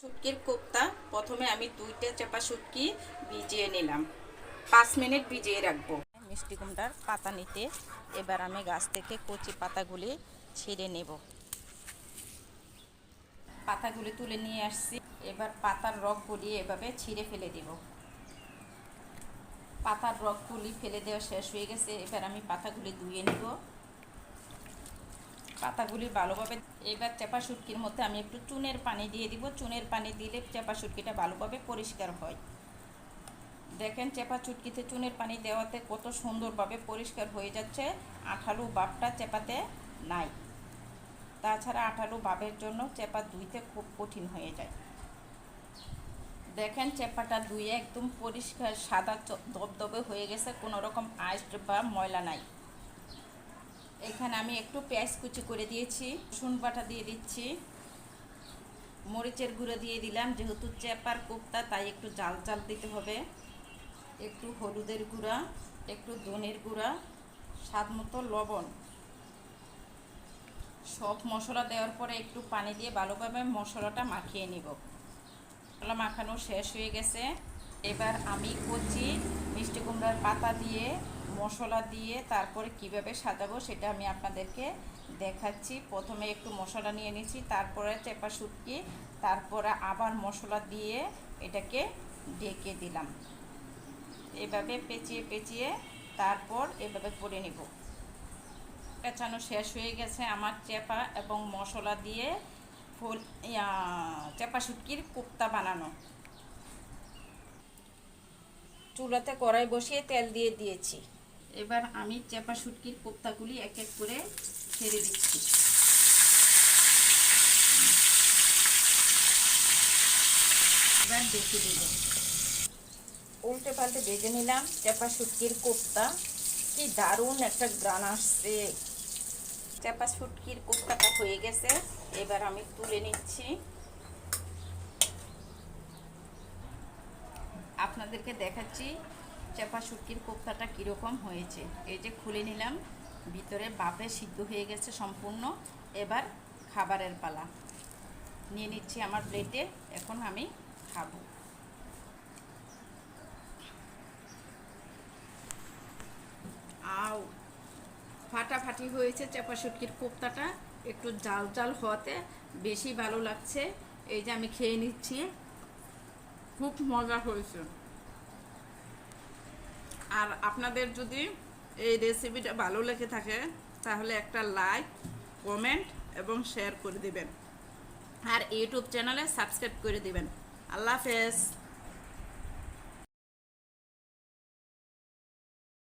শুটকির কোপ্তা, প্রথমে আমি দুইটা চাপা শুটকি ভিজিয়ে নিলাম। পাঁচ মিনিট ভিজিয়ে রাখব। মিষ্টি কুমড়ার পাতা নিতে এবার আমি গাছ থেকে কচি পাতাগুলি ছিঁড়ে নেব। পাতাগুলি তুলে নিয়ে আসছি। এবার পাতার রগগুলি এভাবে ছিঁড়ে ফেলে দেব। পাতার রগগুলি ফেলে দেওয়া শেষ হয়ে গেছে। এবার আমি পাতাগুলি ধুয়ে নেব। পাতাগুলি ভালোভাবে এবার চাপা শুটকির মধ্যে আমি একটু চুনের পানি দিয়ে দিব। চুনের পানি দিলে চাপা শুটকিটা ভালোভাবে পরিষ্কার হয়। দেখেন চেপা চুটকিতে চুনের পানি দেওয়াতে কত সুন্দরভাবে পরিষ্কার হয়ে যাচ্ছে। আঠালু বাপটা চেপাতে নাই। তাছাড়া আঠালু বাপের জন্য চেপা ধুইতে খুব কঠিন হয়ে যায়। দেখেন চেপাটা ধুয়ে একদম পরিষ্কার সাদা দবদবে হয়ে গেছে। কোনো রকম আইস বা ময়লা নাই। এখানে আমি একটু পেঁয়াজ কুচি করে দিয়েছি, রসুন বাটা দিয়ে দিচ্ছি। মরিচের গুঁড়ো দিয়ে দিলাম, যেহেতু চেপার কোপ্তা, তাই একটু জাল জাল দিতে হবে। একটু হলুদের গুঁড়া, একটু ধনের গুঁড়া, স্বাদ মতো লবণ। সব মশলা দেওয়ার পরে একটু পানি দিয়ে ভালোভাবে মশলাটা মাখিয়ে নিব। মশলা মাখানো শেষ হয়ে গেছে। এবার আমি কচি, মিষ্টি কুমড়ার পাতা দিয়ে মশলা দিয়ে তারপরে কীভাবে সাজাবো সেটা আমি আপনাদেরকে দেখাচ্ছি। প্রথমে একটু মশলা নিয়ে নিয়েছি তারপরে চেপা শুটকি, তারপরে আবার মশলা দিয়ে এটাকে ডেকে দিলাম। এভাবে পেঁচিয়ে পেঁচিয়ে তারপর এভাবে করে নেব। পেঁচানো শেষ হয়ে গেছে আমার চেপা এবং মশলা দিয়ে ফুল চেপা শুটকির কোপ্তা বানানো। চুলাতে কড়াই বসিয়ে তেল দিয়ে দিয়েছি। এবার আমি চেপা শুটকির কোপ্তাগুলি এক এক করে ছেড়ে দিচ্ছি। এবার দেখে দেব। উল্টে পাল্টে ভেজে নিলাম চেপা শুটকির কোপ্তা। কি দারুণ একটা গ্রান আসছে। চেপা শুটকির কোপ্তাটা হয়ে গেছে। এবার আমি তুলে নিচ্ছি। আপনাদেরকে দেখাচ্ছি চেপা শুটকির কোপ্তাটা কীরকম হয়েছে? এই যে খুলে নিলাম, ভিতরে বাপে সিদ্ধ হয়ে গেছে সম্পূর্ণ। এবার খাবারের পালা। নিয়ে নিচ্ছি আমার প্লেটে, এখন আমি খাব। আও, ফাটাফাটি হয়েছে চাপা শুটকির কোপ্তাটা। একটু জাল জাল হওয়াতে বেশি ভালো লাগছে। এই যে আমি খেয়ে নিচ্ছি। খুব মজা হয়েছে। আর আপনাদের যদি এই রেসিপিটা ভালো লেগে থাকে, তাহলে একটা লাইক কমেন্ট এবং শেয়ার করে দিবেন। আর ইউটিউব চ্যানেলে সাবস্ক্রাইব করে দিবেন। আল্লাহ হাফেজ।